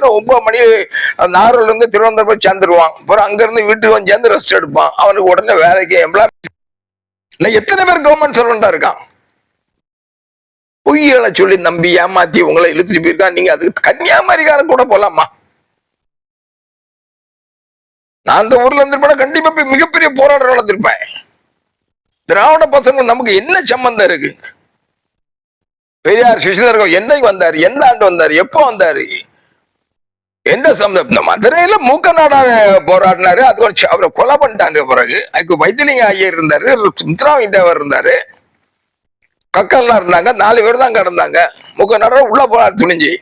ஆச்சுன்னா ஒன்பது மணி நாகூர்ல இருந்து திருவனந்தபுரம் சேர்ந்துருவான். அப்புறம் அங்க இருந்து வீட்டுக்கு வந்து சேர்ந்து ரெஸ்ட் எடுப்பான். அவனுக்கு உடனே வேலைக்கு எம்ப்ளாய் எத்தனை பேர் கவர்மெண்ட் சர்வெண்டா இருக்கான்? பொய்களை சொல்லி நம்பி ஏமாத்தி உங்களை இழுத்துட்டு போயிருக்கான் நீங்க அதுக்கு கன்னியாகுமரிக்காரன் கூட போலாமா? நான் அந்த ஊர்ல இருந்திருப்பேன்? கண்டிப்பா போய் மிகப்பெரிய போராட்டம் நடந்திருப்பேன் திராவிட பசங்க நமக்கு என்ன சம்பந்தம் இருக்கு? பெரியார் சுசிதர்கள் என்னைக்கு வந்தாரு? எந்த ஆண்டு வந்தாரு? எப்போ வந்தாரு? எந்த சம்பந்தம்? இந்த மதுரையில மூக்க நாடாக போராடினாரு. அது ஒரு அவரை கொலை பண்ணிட்டாங்க பிறகு. அதுக்கு வைத்தியலிங்க ஐயர் இருந்தாரு முத்துராமி தேவர் இருந்தாரு. கக்கல்லாம் இருந்தாங்க. நாலு பேர் தான் கிடந்தாங்க. மூக்க நாடாக உள்ள போனார் துணிஞ்சு.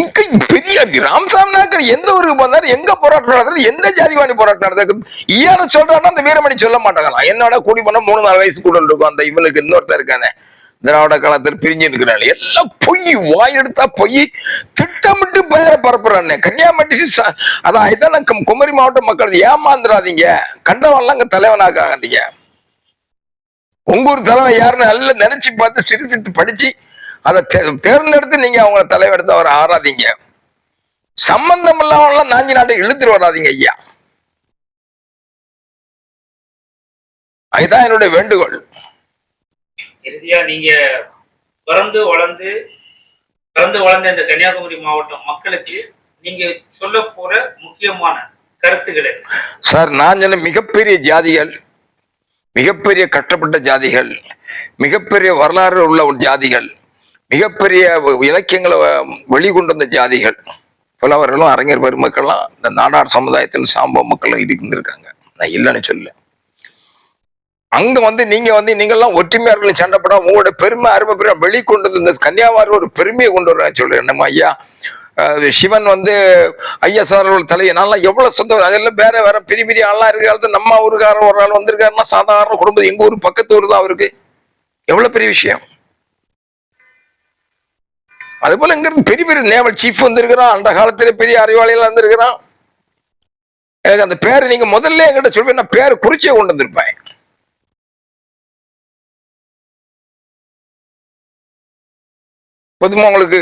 இங்க பெரிய ராம்சாமி நாயக்கர் எந்த ஊருக்கு போனாரு? எங்க போராட்டம் நடந்தது? எந்த ஜாதிவாணி போராட்டம் நடந்தது? ஈயான சொல்றான்னா அந்த வீரமணி சொல்ல மாட்டாங்களாம் என்னோட கூடி பண்ண மூணு நாலு வயசு கூட இருக்கும். அந்த இவனுக்கு இன்னொருத்தர் இருக்கானே. திராவிட காலத்தில் பிரிஞ்சு இருக்கிறாள் எல்லாம் பொய் வாய் எடுத்தா பொய். திட்டமிட்டு பெயரை பரப்புறானே. கன்னியாகுமரி அதான் இதான் குமரி மாவட்ட மக்கள் ஏமாந்துடாதீங்க கண்டவன்லாம் அங்க தலைவனாக்காதீங்க. உங்க ஊர் தலைவன் யாருன்னு நல்லா நினைச்சு பார்த்து சிரித்து படிச்சு அதை தேர்ந்தெடுத்து நீங்க அவங்கள தலைவெடுத்து அவரை ஆறாதீங்க. சம்பந்தம் இல்லாமலாம் நாஞ்சி நாட்டை இழுத்துட்டு வராதீங்க ஐயா. அதுதான் என்னுடைய வேண்டுகோள். இறுதியா நீங்க பிறந்து வளர்ந்து பிறந்து வளர்ந்த இந்த கன்னியாகுமரி மாவட்டம் மக்களுக்கு நீங்க சொல்ல போற முக்கியமான கருத்துக்கள் சார் நான் சொன்ன மிகப்பெரிய ஜாதிகள் மிகப்பெரிய கட்டப்பட்ட ஜாதிகள் மிகப்பெரிய வரலாறு உள்ள ஒரு ஜாதிகள் மிகப்பெரிய இலக்கியங்களை வெளிக்கொண்டு வந்த ஜாதிகள் புலவர்களும் அறிஞர் பெருமக்கள்லாம் இந்த நாடார் சமுதாயத்தில் சாம்பவ மக்களும் இருந்திருக்காங்க. நான் இல்லைன்னு சொல்ல அங்க வந்து நீங்க வந்து நீங்கெல்லாம் ஒற்றுமையாளர்கள் சண்டைப்படா உங்களோட பெருமை அருமை பெருமை வெளிக்கொண்டு வந்து இந்த கன்னியாகுமரி ஒரு பெருமையை கொண்டு வரேன் சொல்றேன். நம்ம ஐயா? சிவன் வந்து ஐஎஸ்ஆர் தலை நான்லாம் எவ்வளவு சொந்தம் அதெல்லாம் வேற வேற பெரிய பெரிய ஆளா இருக்கு நம்ம ஊருக்கார ஒரு ஆள் வந்திருக்காருன்னா சாதாரண குடும்பம். எங்க ஊர் பக்கத்து ஊர் தான் அவருக்கு. எவ்வளவு பெரிய விஷயம்? அது போல இங்க இருந்து பெரிய பெரிய நேவல் சீஃப் வந்திருக்கிறான். அந்த காலத்துல பெரிய அறிவாளிகள் வந்திருக்கிறான். எனக்கு அந்த பேரை நீங்க முதல்ல என்கிட்ட சொல்லுவேன் நான் பேரை குறிச்சே கொண்டு வந்திருப்பேன். பொதுமா உங்களுக்கு?